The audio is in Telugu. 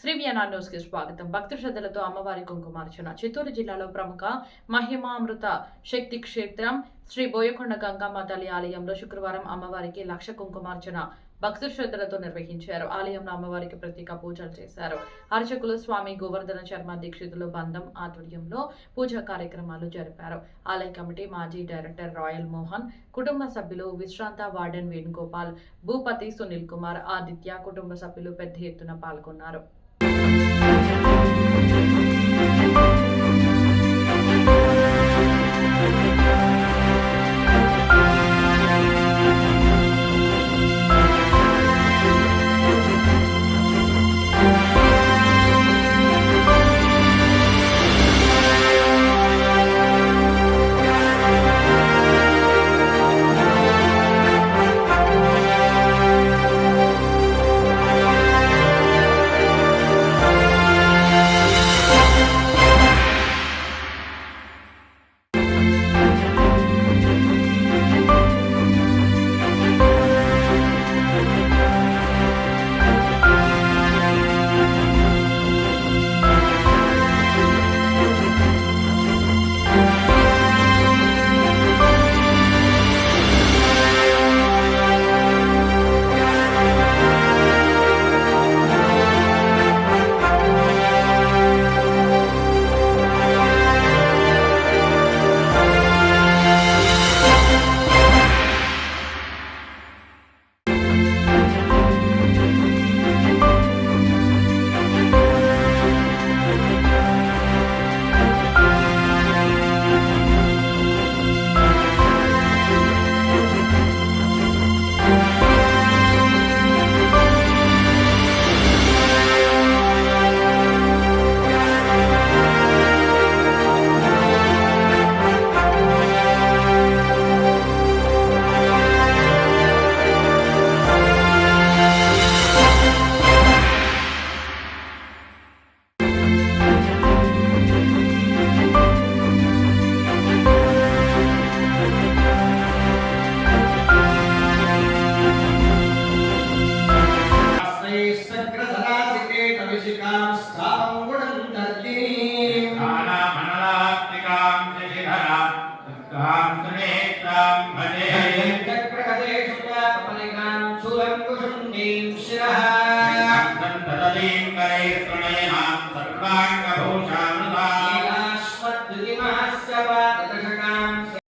శ్రీవ్యనా న్యూస్కి స్వాగతం. భక్తి శ్రద్ధలతో అమ్మవారి కుంకుమార్చన చిత్తూరు జిల్లాలో ప్రముఖ మహిమామృత శక్తి క్షేత్రం శ్రీ బోయకొండ గంగమ్మ తల్లి ఆలయంలో శుక్రవారం అమ్మవారికి లక్ష కుంకుమార్చన భక్తి శ్రద్ధలతో నిర్వహించారు. ఆలయంలో అమ్మవారికి ప్రత్యేక పూజలు చేశారు. అర్చకులు స్వామి గోవర్ధన శర్మ దీక్షితులు బంధం ఆధ్వర్యంలో పూజా కార్యక్రమాలు జరిపారు. ఆలయ కమిటీ మాజీ డైరెక్టర్ రాయల్ మోహన్ కుటుంబ సభ్యులు విశ్రాంత వార్డెన్ వేణుగోపాల్ భూపతి సునీల్ కుమార్ ఆదిత్య కుటుంబ సభ్యులు పెద్ద ఎత్తున పాల్గొన్నారు. శ్రీసగ్రధరాధికేటవిశిఖాం స్థానం గుణంతర్జినీం కాళమనలాత్మికాం శశిధరాం సత్కాం సునేత్రాం భజే. శిరః. సంతతలీం కరైస్తృణేనాం సర్వాంగభూషణం